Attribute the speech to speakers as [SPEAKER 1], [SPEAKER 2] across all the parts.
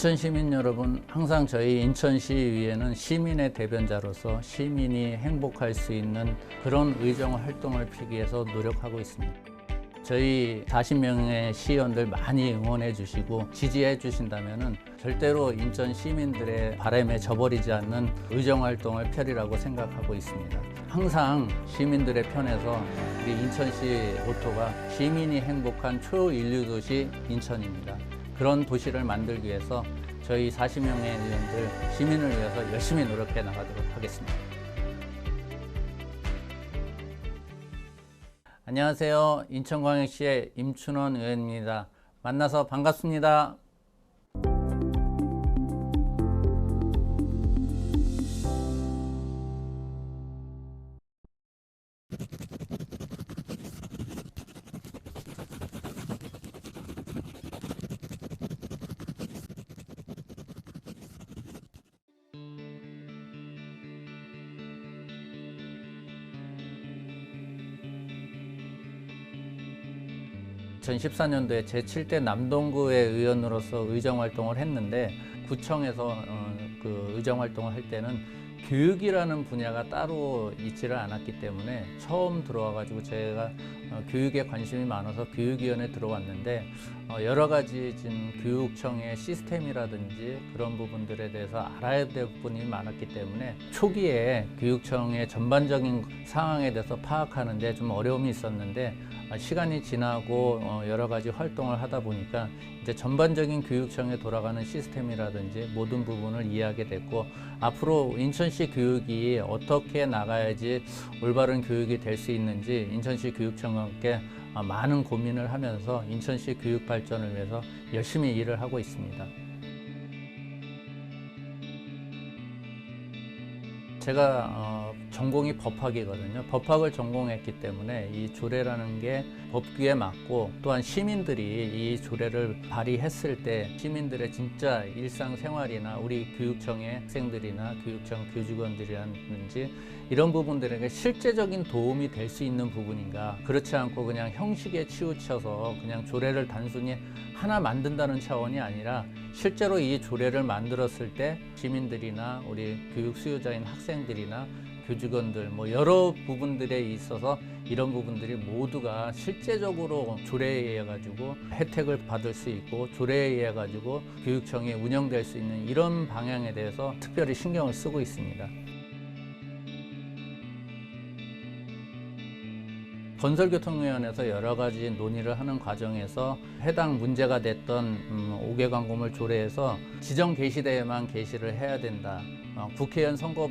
[SPEAKER 1] 인천 시민 여러분, 항상 저희 인천시의회는 시민의 대변자로서 시민이 행복할 수 있는 그런 의정 활동을 피기 위해서 노력하고 있습니다. 저희 40명의 시의원들 많이 응원해 주시고 지지해 주신다면 절대로 인천 시민들의 바람에 져버리지 않는 의정 활동을 펼이라고 생각하고 있습니다. 항상 시민들의 편에서 우리 인천시 모토가 시민이 행복한 초인류 도시 인천입니다. 그런 도시를 만들기 위해서 저희 40명의 의원들 시민을 위해서 열심히 노력해 나가도록 하겠습니다. 안녕하세요. 인천광역시의 임춘원 의원입니다. 만나서 반갑습니다. 전 14년도에 제7대 남동구의 의원으로서 의정 활동을 했는데 구청에서 어, 그 의정 활동을 할 때는 교육이라는 분야가 따로 있지를 않았기 때문에 처음 들어와 가지고 제가 어, 교육에 관심이 많아서 교육위원회 들어왔는데 어, 여러 가지 지금 교육청의 시스템이라든지 그런 부분들에 대해서 알아야 될 부분이 많았기 때문에 초기에 교육청의 전반적인 상황에 대해서 파악하는데 좀 어려움이 있었는데 아, 시간이 지나고 어, 여러 가지 활동을 하다 보니까 이제 전반적인 교육청에 돌아가는 시스템이라든지 모든 부분을 이해하게 됐고 앞으로 인천시 교육이 어떻게 나가야지 올바른 교육이 될 수 있는지 인천시 교육청과 함께 아, 많은 고민을 하면서 인천시 교육 발전을 위해서 열심히 일을 하고 있습니다. 제가 어, 전공이 법학이거든요. 법학을 전공했기 때문에 이 조례라는 게 법규에 맞고 또한 시민들이 이 조례를 발의했을 때 시민들의 진짜 일상생활이나 우리 교육청의 학생들이나 교육청 교직원들이라든지 이런 부분들에게 실제적인 도움이 될 수 있는 부분인가 그렇지 않고 그냥 형식에 치우쳐서 그냥 조례를 단순히 하나 만든다는 차원이 아니라 실제로 이 조례를 만들었을 때 시민들이나 우리 교육 수요자인 학생들이나 교직원들 뭐 여러 부분들에 있어서 이런 부분들이 모두가 실제적으로 조례에 의해 가지고 혜택을 받을 수 있고 조례에 의해 가지고 교육청이 운영될 수 있는 이런 방향에 대해서 특별히 신경을 쓰고 있습니다. 건설교통위원회에서 여러 가지 논의를 하는 과정에서 해당 문제가 됐던 음, 5개 광고물 조례에서 지정 게시대에만 게시를 해야 된다. 어, 국회의원 선거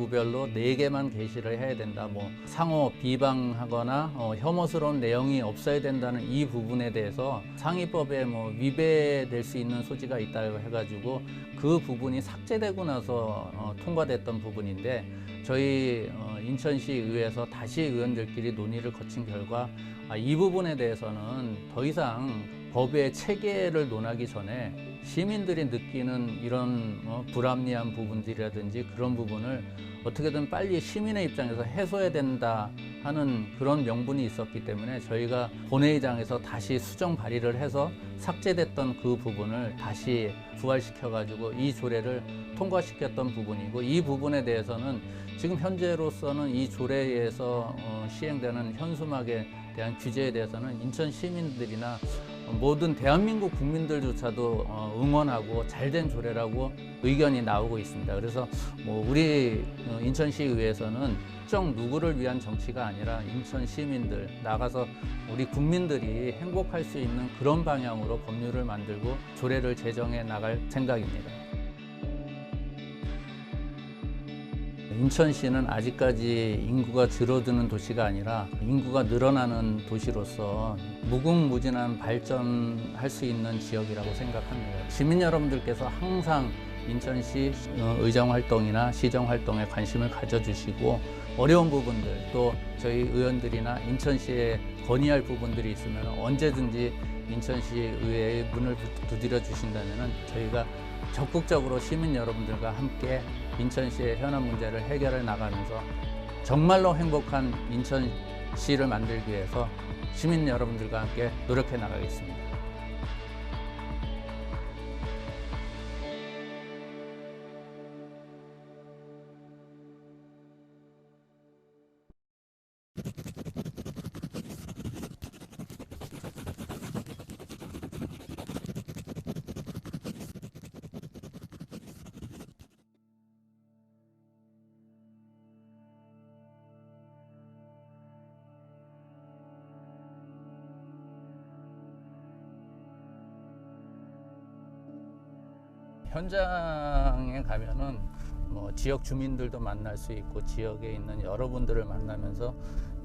[SPEAKER 1] 구별로 4개만 게시를 해야 된다. 뭐 상호 비방하거나 어, 혐오스러운 내용이 없어야 된다는 이 부분에 대해서 상위법에 뭐 위배될 수 있는 소지가 있다고 해가지고 그 부분이 삭제되고 나서 어, 통과됐던 부분인데 저희 어, 인천시 의회에서 다시 의원들끼리 논의를 거친 결과 아, 이 부분에 대해서는 더 이상 법의 체계를 논하기 전에 시민들이 느끼는 이런 어, 불합리한 부분들이라든지 그런 부분을 어떻게든 빨리 시민의 입장에서 해소해야 된다 하는 그런 명분이 있었기 때문에 저희가 본회의장에서 다시 수정 발의를 해서 삭제됐던 그 부분을 다시 부활시켜 가지고 이 조례를 통과시켰던 부분이고 이 부분에 대해서는 지금 현재로서는 이 조례에 의해서 어, 시행되는 현수막에 대한 규제에 대해서는 인천 시민들이나 모든 대한민국 국민들조차도 어, 응원하고 잘된 조례라고 의견이 나오고 있습니다. 그래서 뭐 우리 어, 인천시 의회에서는 특정 누구를 위한 정치가 아니라 인천 시민들 나가서 우리 국민들이 행복할 수 있는 그런 방향으로 법률을 만들고 조례를 제정해 나갈 생각입니다. 인천시는 아직까지 인구가 줄어드는 도시가 아니라 인구가 늘어나는 도시로서 무궁무진한 발전할 수 있는 지역이라고 생각합니다. 시민 여러분들께서 항상 인천시 어, 의정 활동이나 시정 활동에 관심을 가져주시고 어려운 부분들 또 저희 의원들이나 인천시에 건의할 부분들이 있으면 언제든지 인천시 의회의 문을 두드려 주신다면 저희가 적극적으로 시민 여러분들과 함께 인천시의 현안 문제를 해결해 나가면서 정말로 행복한 인천시를 만들기 위해서 시민 여러분들과 함께 노력해 나가겠습니다. 현장에 가면은 뭐 지역 주민들도 만날 수 있고 지역에 있는 여러분들을 만나면서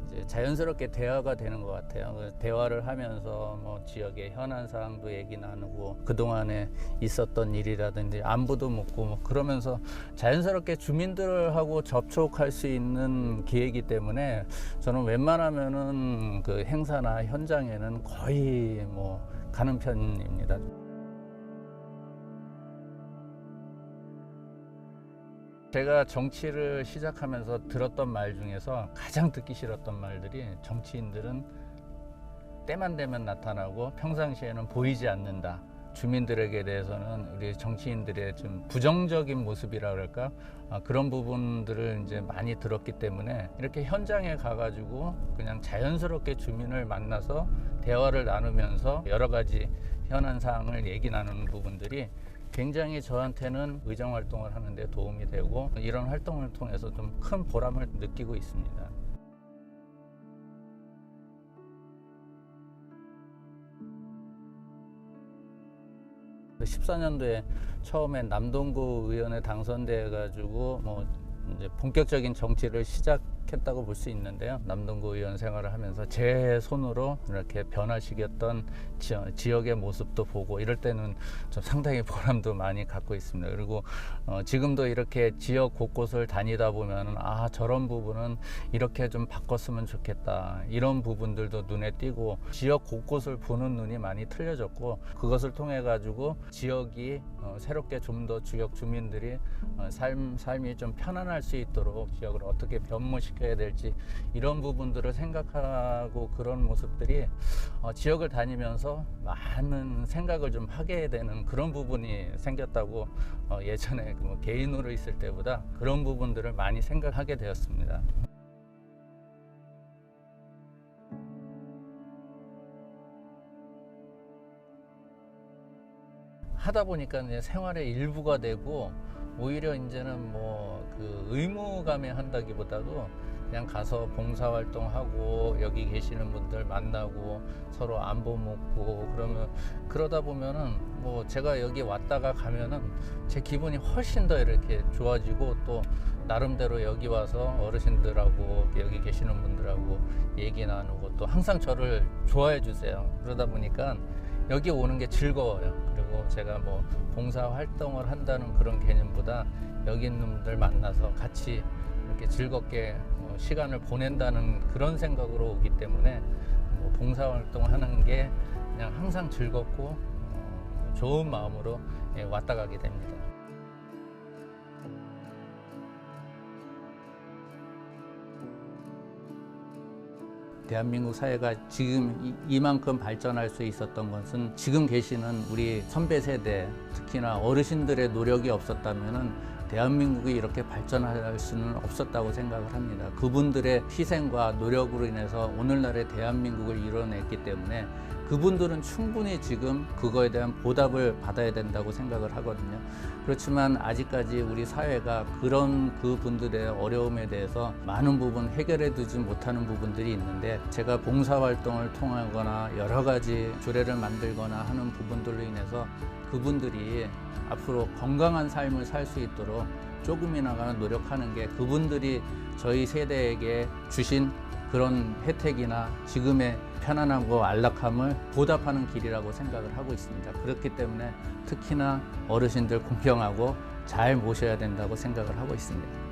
[SPEAKER 1] 이제 자연스럽게 대화가 되는 것 같아요. 그 대화를 하면서 뭐 지역의 현안 사항도 얘기 나누고 그 동안에 있었던 일이라든지 안부도 묻고 뭐 그러면서 자연스럽게 주민들하고 접촉할 수 있는 기회이기 때문에 저는 웬만하면은 그 행사나 현장에는 거의 뭐 가는 편입니다. 제가 정치를 시작하면서 들었던 말 중에서 가장 듣기 싫었던 말들이 정치인들은 때만 되면 나타나고 평상시에는 보이지 않는다. 주민들에게 대해서는 우리 정치인들의 좀 부정적인 모습이라 그럴까 아, 그런 부분들을 이제 많이 들었기 때문에 이렇게 현장에 가가지고 그냥 자연스럽게 주민을 만나서 대화를 나누면서 여러 가지 현안 사항을 얘기 나누는 부분들이 굉장히 저한테는 의정 활동을 하는데 도움이 되고 이런 활동을 통해서 좀 큰 보람을 느끼고 있습니다. 14년도에 처음에 남동구 의원에 당선돼 가지고 뭐 이제 본격적인 정치를 시작 했다고 볼 수 있는데요. 남동구 의원 생활을 하면서 제 손으로 이렇게 변화시켰던 지, 역 의 모습도 보고 이럴 때는 좀 상당히 보람도 많이 갖고 있습니다. 그리고 어, 지금도 이렇게 지역 곳곳을 다니다 보면 아 저런 부분은 이렇게 좀 바꿨으면 좋겠다 이런 부분들도 눈에 띄고 지역 곳곳을 보는 눈이 많이 틀려졌고 그것을 통해 가지고 지역이 어, 새롭게 좀 더 지역 주민들이 어, 삶 삶이 좀 편안할 수 있도록 지역을 어떻게 변모시 켜야 될지 이런 부분들을 생각하고 그런 모습들이 어, 지역을 다니면서 많은 생각을 좀 하게 되는 그런 부분이 생겼다고 어, 예전에 그뭐 개인으로 있을 때보다 그런 부분들을 많이 생각하게 되었습니다. 하다 보니까 이제 생활의 일부가 되고 오히려 이제는 뭐 그 의무감에 한다기보다도 그냥 가서 봉사활동하고 여기 계시는 분들 만나고 서로 안부 묻고 그러면 그러다 보면은 뭐 제가 여기 왔다가 가면은 제 기분이 훨씬 더 이렇게 좋아지고 또 나름대로 여기 와서 어르신들하고 여기 계시는 분들하고 얘기 나누고 또 항상 저를 좋아해 주세요. 그러다 보니까 여기 오는 게 즐거워요. 그리고 제가 뭐 봉사 활동을 한다는 그런 개념보다 여기 있는 분들 만나서 같이 이렇게 즐겁게 뭐 시간을 보낸다는 그런 생각으로 오기 때문에 뭐 봉사 활동을 하는 게 그냥 항상 즐겁고 어, 좋은 마음으로 예, 왔다 가게 됩니다. 대한민국 사회가 지금 이- 이만큼 발전할 수 있었던 것은 지금 계시는 우리 선배 세대, 특히나 어르신들의 노력이 없었다면은 대한민국이 이렇게 발전할 수는 없었다고 생각을 합니다. 그분들의 희생과 노력으로 인해서 오늘날의 대한민국을 이뤄냈기 때문에 그분들은 충분히 지금 그거에 대한 보답을 받아야 된다고 생각을 하거든요. 그렇지만 아직까지 우리 사회가 그런 그분들의 어려움에 대해서 많은 부분 해결해 두지 못하는 부분들이 있는데 제가 봉사활동을 통하거나 여러 가지 조례를 만들거나 하는 부분들로 인해서 그분들이 앞으로 건강한 삶을 살 수 있도록 조금이나마 노력하는 게 그분들이 저희 세대에게 주신 그런 혜택이나 지금의 편안함과 안락함을 보답하는 길이라고 생각을 하고 있습니다. 그렇기 때문에 특히나 어르신들 공평하고 잘 모셔야 된다고 생각을 하고 있습니다.